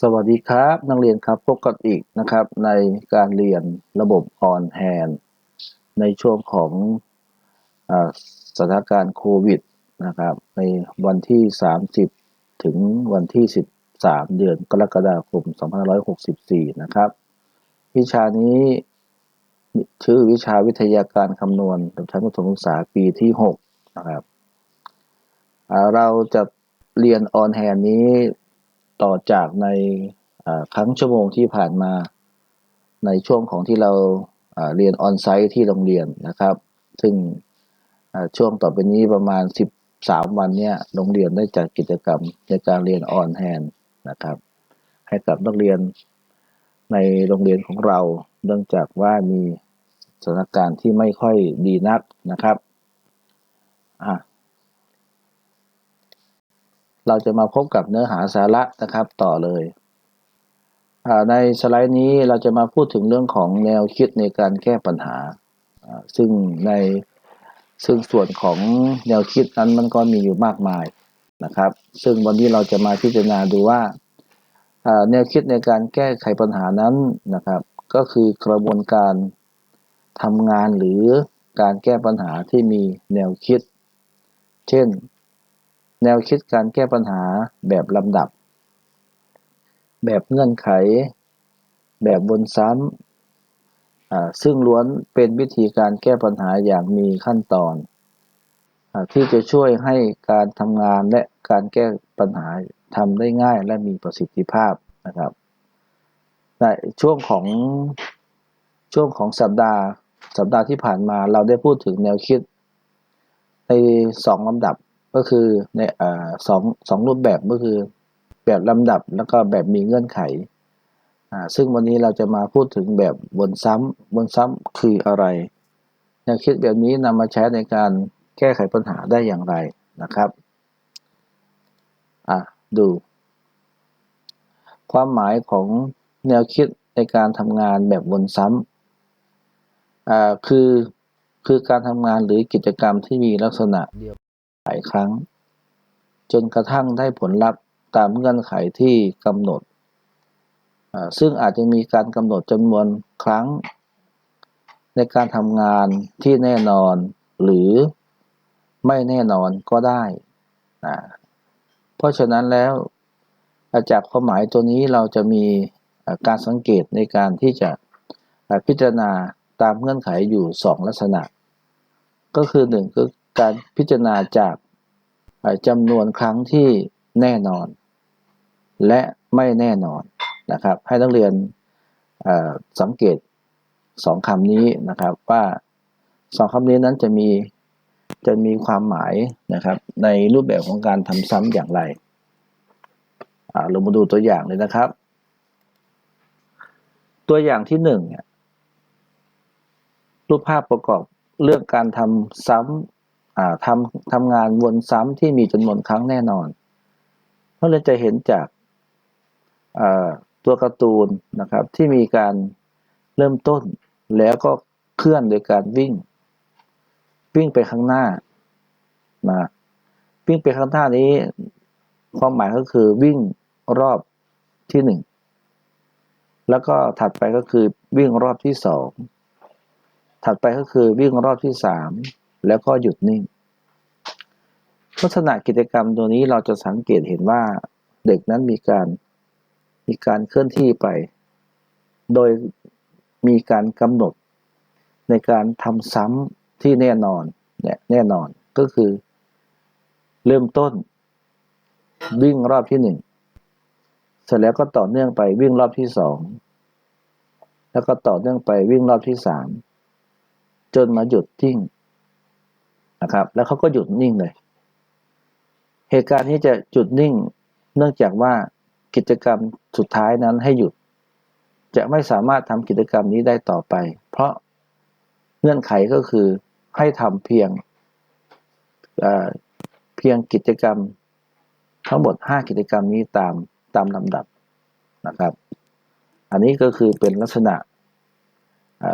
สวัสดีครับนักเรียนครับพบกันอีกนะครับในการเรียนระบบออนแฮนในช่วงของอสถานการณ์โควิดนะครับในวันที่ 30 ถึงวันที่ 13 เดือนกรกฎาคม 2564 นะครับ วิชานี้ชื่อวิชาวิทยาการคำนวณระดับชั้นประถมศึกษาปีที่ 6 นะครับเราจะเรียนออนแฮนนี้ ต่อจากในครั้งชั่วโมงที่ผ่านมาในช่วงของที่เราเรียนออนไซต์ที่โรงเรียนนะครับ ซึ่งช่วงต่อไปนี้ประมาณ 13 วันเนี่ยโรงเรียนได้จัดกิจกรรมในการเรียนออนแฮนนะครับ ให้กับนักเรียนในโรงเรียนของเราเนื่องจากว่ามีสถานการณ์ที่ไม่ค่อยดีนักนะครับอะ เราจะมาพบกับเนื้อหาสาระนะครับต่อเลยในสไลด์นี้เราจะมาพูดถึงเรื่องของแนวคิดในการแก้ปัญหา ซึ่งในซึ่งส่วนของแนวคิดนั้นมันก็มีอยู่มากมายนะครับ ซึ่งวันนี้เราจะมาพิจารณาดูว่าแนวคิดในการแก้ไขปัญหานั้นนะครับ ก็คือกระบวนการทำงานหรือการแก้ปัญหาที่มีแนวคิด เช่น แนวคิดการแก้ปัญหาแบบลำดับ แบบเงื่อนไข แบบวนซ้ำซึ่งล้วนเป็นวิธีการแก้ปัญหาอย่างมีขั้นตอนอที่จะช่วยให้การทำงานและการแก้ปัญหาทำได้ง่ายและมีประสิทธิภาพนะครับในช่วงของช่วงของสัปดาห์ สัปดาห์ที่ผ่านมาเราได้พูดถึงแนวคิดในสองลำดับ ก็คือในอสองสองรูปแบบก็คือแบบลำดับแล้วก็แบบมีเงื่อนไข ซึ่งวันนี้เราจะมาพูดถึงแบบวนซ้ำวนซ้ำคืออะไรแนวคิดแบบนี้นำมาใช้ในการแก้ไขปัญหาได้อย่างไรนะครับอะดู ความหมายของแนวคิดในการทำงานแบบวนซ้ำอ่าคือคือการทำงานหรือกิจกรรมที่มีลักษณะเดียว หลายครั้ง จนกระทั่งได้ผลลัพธ์ตามเงื่อนไขที่กำหนด ซึ่งอาจจะมีการกำหนดจำนวนครั้ง ในการทำงานที่แน่นอนหรือไม่แน่นอนก็ได้นะเพราะฉะนั้นแล้วาจากความหมายตัวนี้เราจะมีการสังเกตในการที่จะพิจารณาตามเงื่อนไขอยู่สองลักษณะ ก็คือหนึ่งคือ การพิจารณาจากจำนวนครั้งที่แน่นอน และไม่แน่นอนนะครับ ให้นักเรียนสังเกตสองคำนี้นะครับว่าสองคำนี้นั้นจะมีจะมีความหมายนะครับ ในรูปแบบของการทำซ้ำอย่างไรเรามาดูตัวอย่างเลยนะครับ ตัวอย่างที่หนึ่งเนี่ยรูปภาพประกอบเรื่องการทำซ้ำ ทำทำงานวนซ้ำที่มีจำนวนครั้งแน่นอนเพราเลยจะเห็นจากตัวการ์ตูนนะครับที่มีการเริ่มต้นแล้วก็เคลื่อนโดยการวิ่ง วิ่งไปข้างหน้านะวิ่งไปข้างหน้านี้ ความหมายก็คือวิ่งรอบที่หนึ่งแล้วก็ถัดไปก็คือวิ่งรอบที่สองถัดไปก็คือวิ่งรอบที่สาม แล้วก็หยุดนิ่ง ลักษณะกิจกรรมตัวนี้เราจะสังเกตเห็นว่าเด็กนั้นมีการมีการเคลื่อนที่ไป โดยมีการกำหนดในการทำซ้ำที่แน่นอนเนี่ยแน่นอนก็คือ เริ่มต้น วิ่งรอบที่หนึ่งเสร็จแล้วก็ต่อเนื่องไปวิ่งรอบที่สองแล้วก็ต่อเนื่องไปวิ่งรอบที่สามจนมาหยุดทิ้ง นะครับ แล้วเขาก็หยุดนิ่งเลย เหตุการณ์นี้จะหยุดนิ่ง เนื่องจากว่ากิจกรรมสุดท้ายนั้นให้หยุด จะไม่สามารถทำกิจกรรมนี้ได้ต่อไป เพราะเงื่อนไขก็คือให้ทำเพียงเพียงกิจกรรมทั้งหมด 5 กิจกรรมนี้ตามตามลำดับนะครับ อันนี้ก็คือเป็นลักษณะ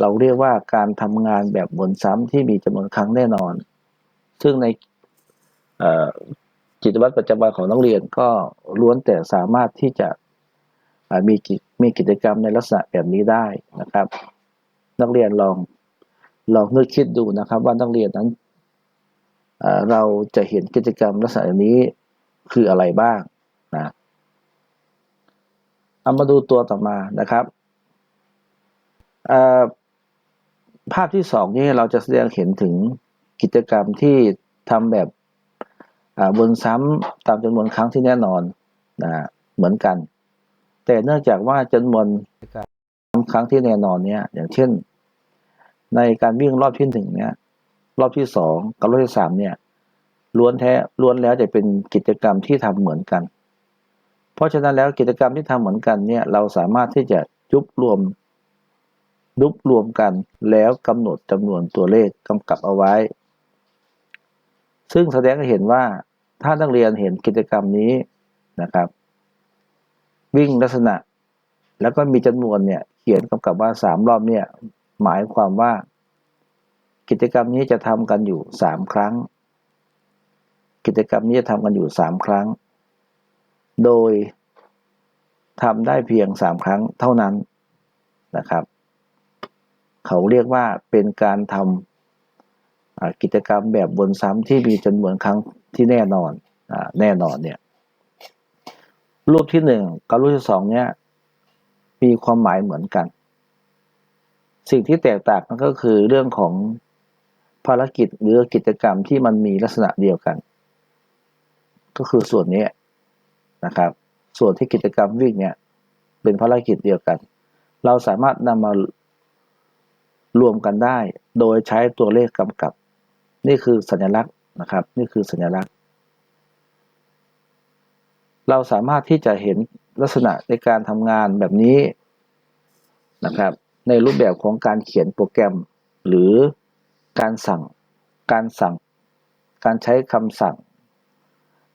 เราเรียกว่าการทำงานแบบวนซ้ำที่มีจำนวนครั้งแน่นอน ซึ่งในเอ่อกิจวัตรประจำวันของนักเรียนก็ล้วนแต่สามารถที่จะมีกิมีกิจกรรมในลักษณะแบบนี้ได้นะครับ นักเรียนลองลองนึกคิดดูนะครับว่านักเรียนนั้นเราจะเห็นกิจกรรมลักษณะแบบนี้คืออะไรบ้างนะเอามาดูตัวต่อมานะครับภาพที่สองนี้เราจะแสดงเห็นถึง กิจกรรมที่ทำแบบวนซ้ำตามจำนวนครั้งที่แน่นอนนะเหมือนกัน แต่เนื่องจากว่าจำนวนครั้งที่แน่นอนเนี้ยอย่างเช่น ในการวิ่งรอบที่หนึ่งเนี้ยรอบที่สองกับรอบที่สามเนี่ยล้วนแท้ล้วนแล้วจะเป็นกิจกรรมที่ทำเหมือนกัน เพราะฉะนั้นแล้วกิจกรรมที่ทำเหมือนกันเนี่ยเราสามารถที่จะยุบรวมยุบรวมกันแล้วกำหนดจำนวนตัวเลขกำกับเอาไว้ ซึ่งแสดงให้เห็นว่าถ้านักเรียนเห็นกิจกรรมนี้นะครับ วิ่งลักษณะ แล้วก็มีจำนวนเนี่ยเขียนกำกับว่าสามรอบเนี่ยหมายความว่า กิจกรรมนี้จะทำกันอยู่สามครั้ง กิจกรรมนี้จะทำกันอยู่สามครั้ง โดยทำได้เพียงสามครั้งเท่านั้นนะครับ เขาเรียกว่าเป็นการทำ กิจกรรมแบบวนซ้ำที่มีจำนวนครั้งที่แน่นอนอแน่นอนเนี่ย รูปที่หนึ่งกับรูปที่สองเนี่ย มีความหมายเหมือนกัน สิ่งที่แตกต่างกก็คือเรื่องของภารกิจหรือกิจกรรมที่มันมีลักษณะเดียวกัน ก็คือส่วนนี้นะครับ ส่วนที่กิจกรรมวิ่งเนี่ย เป็นภารกิจเดียวกัน เราสามารถนำมารวมกันได้ โดยใช้ตัวเลขกำกับ นี่คือสัญลักษณ์นะครับ นี่คือสัญลักษณ์ เราสามารถที่จะเห็นลักษณะในการทำงานแบบนี้นะครับ ในรูปแบบของการเขียนโปรแกรม หรือการสั่งการสั่ง การใช้คำสั่ง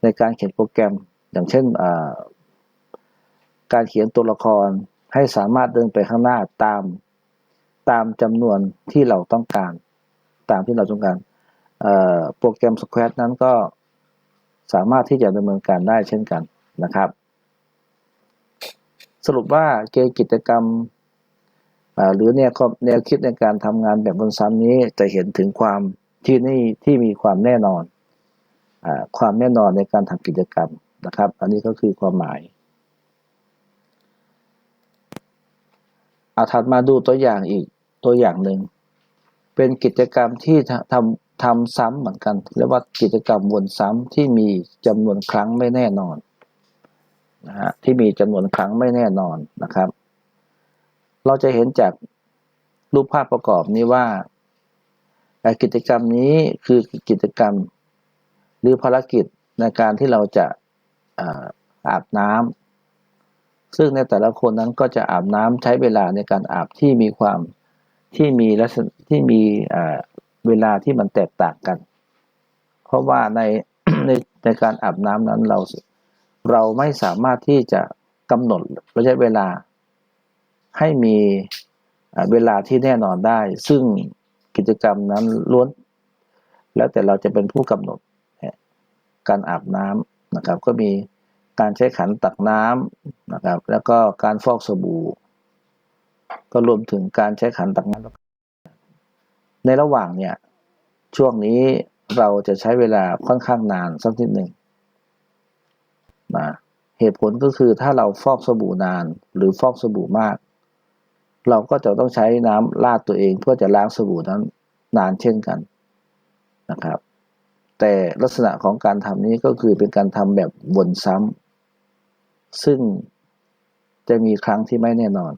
ในการเขียนโปรแกรม อย่างเช่นการเขียนตัวละครให้สามารถเดินไปข้างหน้าตามตามจำนวนที่เราต้องการ ตามที่เราต้องการ โปรแกรม Square นั้นก็สามารถที่จะดำเนินการได้เช่นกันนะครับ สรุปว่าเกณฑ์กิจกรรมหรือแนวแนวคิดในการทำงานแบบบนซ้ำนี้จะเห็นถึงความที่นี่ที่มีความแน่นอนอความแน่นอนในการทำกิจกรรมนะครับ อันนี้ก็คือความหมายเอาถัดมาดูตัวอย่างอีกตัวอย่างหนึ่งเป็นกิจกรรมที่ทำ ทำซ้ำเหมือนกันเรียกว่ากิจกรรมวนซ้ำที่มีจำนวนครั้งไม่แน่นอนนะฮะที่มีจำนวนครั้งไม่แน่นอนนะครับ เราจะเห็นจากรูปภาพประกอบนี้ว่ากิจกรรมนี้คือกิจกรรมหรือภารกิจในการที่เราจะอาอาบน้ำซึ่งในแต่ละคนนั้นก็จะอาบน้ำใช้เวลาในการอาบที่มีความที่มีลักษณะที่มีอ่า เวลาที่มันแตกต่างกัน เพราะว่าในในในการอาบน้ำนั้นเราเราไม่สามารถที่จะกำหนดระยะเวลาให้มีเวลาที่แน่นอนได้ ซึ่งกิจกรรมนั้นล้วน แล้วแต่เราจะเป็นผู้กำหนดการอาบน้ำนะครับ ก็มีการใช้ขันตักน้ำนะครับ แล้วก็การฟอกสบู่ ก็รวมถึงการใช้ขันตักน้ำ ในระหว่างเนี่ย ช่วงนี้เราจะใช้เวลาค่อนข้างนานสักนิดหนึ่งนะเหตุผลก็คือถ้าเราฟอกสบู่นานหรือฟอกสบู่มาก เราก็จะต้องใช้น้ำลาดตัวเองเพื่อจะล้างสบู่นั้นนานเช่นกันนะครับ แต่ลักษณะของการทำนี้ก็คือเป็นการทำแบบวนซ้ำซึ่งจะมีครั้งที่ไม่แน่นอน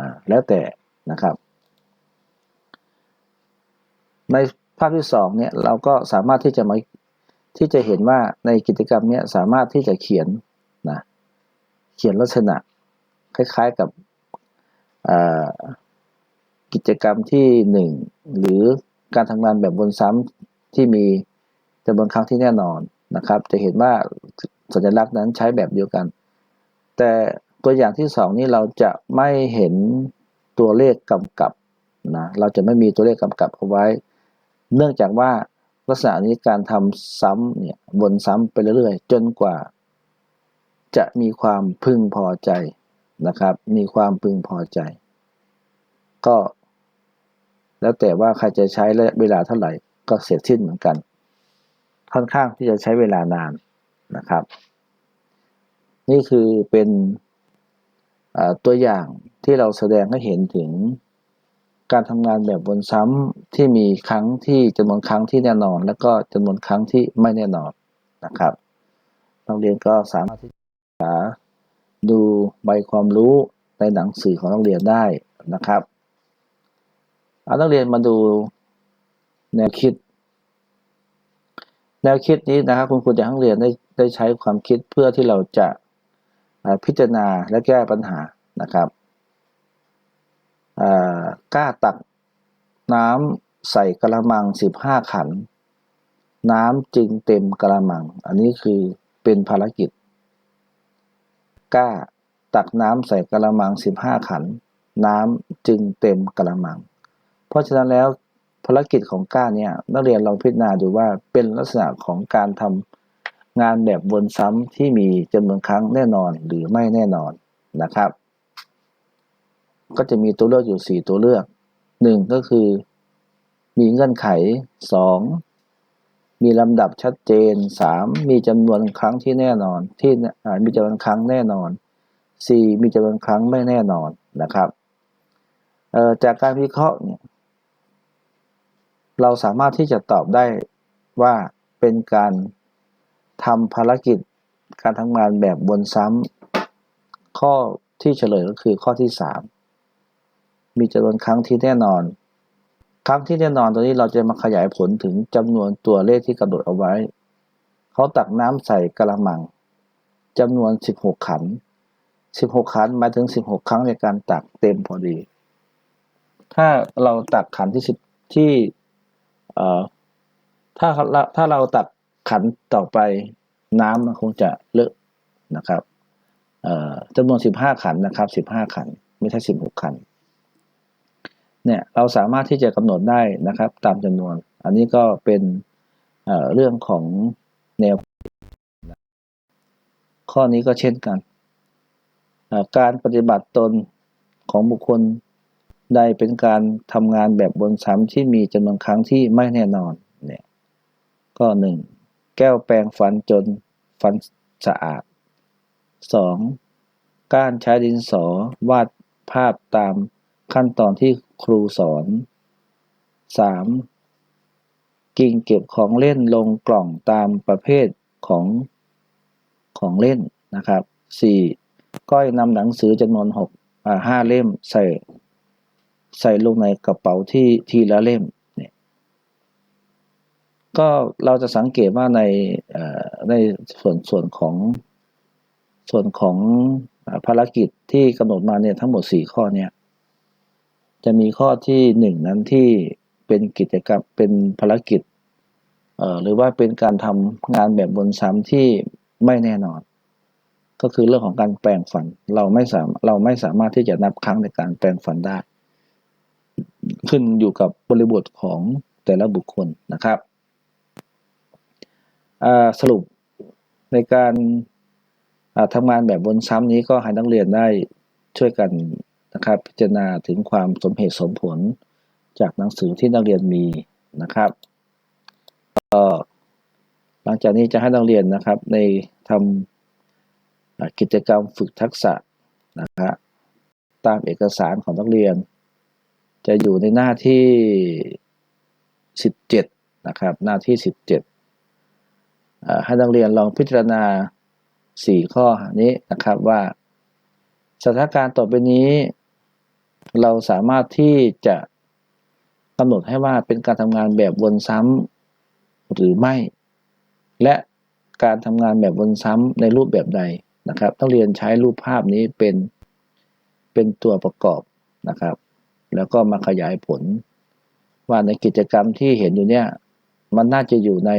นะแล้วแต่นะครับ ในภาพที่สองเนี่ยเราก็สามารถที่จะมาที่จะเห็นว่าในกิจกรรมเนี้ยสามารถที่จะเขียนนะเขียนลักษณะคล้ายๆกับกิจกรรมที่หนึ่งหรือการทำงานแบบบนซ้ำที่มีจำนวนครั้งที่แน่นอนนะครับ จะเห็นว่าสัญลักษณ์นั้นใช้แบบเดียวกัน แต่ตัวอย่างที่สองนี้เราจะไม่เห็นตัวเลขกำกับนะเราจะไม่มีตัวเลขกำกับเอาไว้ เนื่องจากว่าลักษณะนี้การทำซ้ำเนี่ยวนซ้ำไปเรื่อยๆ จนกว่า จะมีความพึงพอใจนะครับ มีความพึงพอใจ ก็ แล้วแต่ว่าใครจะใช้และเวลาเท่าไหร่ก็เสร็จสิ้นเหมือนกัน ค่อนข้างที่จะใช้เวลานานนะครับ นี่คือเป็นตัวอย่างที่เราแสดงให้เห็นถึง การทำงานแบบวนซ้ำที่มีครั้งที่จำนวนครั้งที่แน่นอน แล้วก็จำนวนครั้งที่ไม่แน่นอนนะครับนักเรียนก็สามารถที่จะดูใบความรู้ในหนังสือของนักเรียนได้นะครับเอานักเรียนมาดูแนวคิด แนวคิดนี้นะครับคุณครูจะให้นักเรียนได้ได้ใช้ความคิดเพื่อที่เราจะพิจารณาและแก้ปัญหานะครับ กล้าตักน้ำใส่กระมัง15ขัน น้ำจึงเต็มกระมัง อันนี้คือเป็นภารกิจ กล้าตักน้ำใส่กระมัง15ขัน น้ำจึงเต็มกระมัง เพราะฉะนั้นแล้วภารกิจของก้าเนี่ยนักเรียนลองพิจารณาดูว่าเป็นลักษณะของการทำงานแบบวนซ้ำที่มีจำนวนครั้งแน่นอนหรือไม่แน่นอนนะครับ ก็จะมีตัวเลือกอยู่ 4 ตัวเลือก 1 ก็คือ มีเงื่อนไข 2 มีลำดับชัดเจน 3 มีจำนวนครั้งที่แน่นอน ที่มีจำนวนครั้งแน่นอน 4 มีจำนวนครั้งไม่แน่นอนนะครับจากการวิเคราะห์เนี่ยเราสามารถที่จะตอบได้ว่าเป็นการทำภารกิจการทำงานแบบวนซ้ำข้อที่เฉลยก็คือข้อที่ 3 มีจำนวนครั้งที่แน่นอน ครั้งที่แน่นอนตัวนี้เราจะมาขยายผลถึงจำนวนตัวเลขที่กำหนดเอาไว้ เขาตักน้ำใส่กระมังจำนวน 16 ขัน 16 ขันหมายถึง 16 ครั้งในการตักเต็มพอดี ถ้าเราตักขันที่สิบที่เอ่อถ้าถ้าเราตักขันต่อไปน้ำมันคงจะเลอะนะครับเอ่อจำนวน 15 ขันนะครับ 15 ขัน ไม่ใช่ 16 ขัน เนี่ยเราสามารถที่จะกำหนดได้นะครับ ตามจำนวน อันนี้ก็เป็นเเรื่องของแนว ข้อนี้ก็เช่นกัน การปฏิบัติตนของบุคคลใดเป็นการทำงานแบบบนซ้ำที่มีจำนวนครั้งที่ไม่แน่นอนเนี่ยก็หนึ่งแก้วแปรงฟันจนฟันสะอาด 2. การใช้ดินสอวาดภาพตามขั้นตอนที่ ครูสอน 3. กิ่งเก็บของเล่นลงกล่องตามประเภทของของเล่นนะครับ 4. ก้อยนำหนังสือจำนวน6อ่า5เล่มใส่ใส่ลงในกระเป๋าที่ทีละเล่มเนี่ยก็เราจะสังเกตว่าในในส่วนส่วนของส่วนของภารกิจที่กำหนดมาเนี่ยทั้งหมด 4 ข้อเนี่ย จะมีข้อที่หนึ่งนั้นที่เป็นกิจกรรมเป็นภารกิจหรือว่าเป็นการทำงานแบบบนซ้ำที่ไม่แน่นอน ก็คือเรื่องของการแปลงฟันเราไม่สามเราไม่สามารถที่จะนับครั้งในการแปลงฟันได้ ขึ้นอยู่กับบริบทของแต่ละบุคคลนะครับสรุปในการทำงานแบบบนซ้ำนี้ก็ให้นักเรียนได้ช่วยกัน นะครับพิจารณาถึงความสมเหตุสมผลจากหนังสือที่นักเรียนมีนะครับก็หลังจากนี้จะให้นักเรียนนะครับในทำกิจกรรมฝึกทักษะนะครับตามเอกสารของนักเรียน จะอยู่ในหน้าที่ 17นะครับหน้าที่ 17ให้นักเรียนลองพิจารณา 4 ข้อนี้นะครับว่าสถานการณ์ต่อไปนี้ เราสามารถที่จะกำหนดให้ว่าเป็นการทำงานแบบวนซ้ำหรือไม่ และการทำงานแบบวนซ้ำในรูปแบบใดนะครับ ต้องเรียนใช้รูปภาพนี้เป็นเป็นตัวประกอบนะครับ แล้วก็มาขยายผล ว่าในกิจกรรมที่เห็นอยู่เนี่ยมันน่าจะอยู่ใน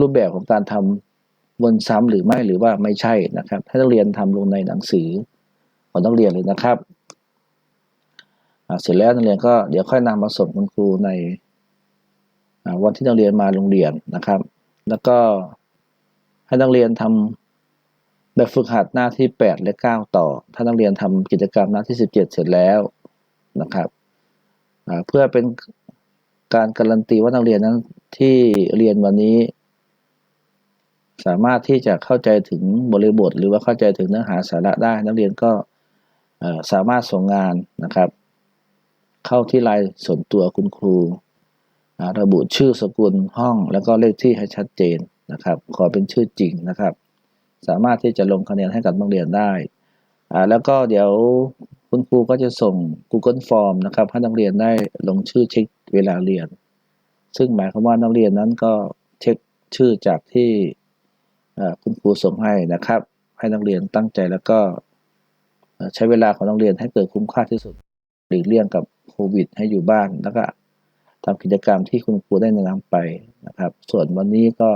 รูปแบบของการทำวนซ้ำหรือไม่หรือว่าไม่ใช่นะครับ ให้นักเรียนทำลงในหนังสือ ของนักเรียนเลยนะครับ เสร็จแล้วนักเรียนก็เดี๋ยวค่อยนำมาส่งคุณครูในวันที่นักเรียนมาโรงเรียนนะครับ แล้วก็ให้นักเรียนทแบบฝึกหัดหน้าที่ 8 และ 9 ต่อ ถ้านักเรียนทำกิจกรรมหน้าที่ 17 เสร็จแล้วนะครับ เพื่อเป็นการการันตีว่านักเรียนนั้นที่เรียนวันนี้ สามารถที่จะเข้าใจถึงบริบท หรือว่าเข้าใจถึงเนื้อหาสาระได้ นักเรียนก็ สามารถส่งงานนะครับ เข้าที่ไลน์ส่วนตัวคุณครู ระบุชื่อสกุลห้อง แล้วก็เลขที่ให้ชัดเจนนะครับ ขอเป็นชื่อจริงนะครับ สามารถที่จะลงคะแนนให้กับนักเรียนได้ แล้วก็เดี๋ยวคุณครูก็จะส่ง Google Form นะครับให้นักเรียนได้ลงชื่อเช็คเวลาเรียน ซึ่งหมายความว่านักเรียนนั้นก็เช็คชื่อจากที่คุณครูส่งให้นะครับ ให้นักเรียนตั้งใจแล้วก็ ใช้เวลาของนักเรียนให้เกิดคุ้มค่าที่สุดหลีกเลี่ยงกับโควิด ให้อยู่บ้าน แล้วก็ทำกิจกรรมที่คุณครูได้แนะนำไปนะครับ ส่วนวันนี้ก็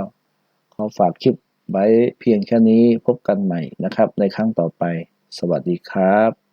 ขอฝากคลิปไว้เพียงแค่นี้พบกันใหม่นะครับ ในครั้งต่อไป สวัสดีครับ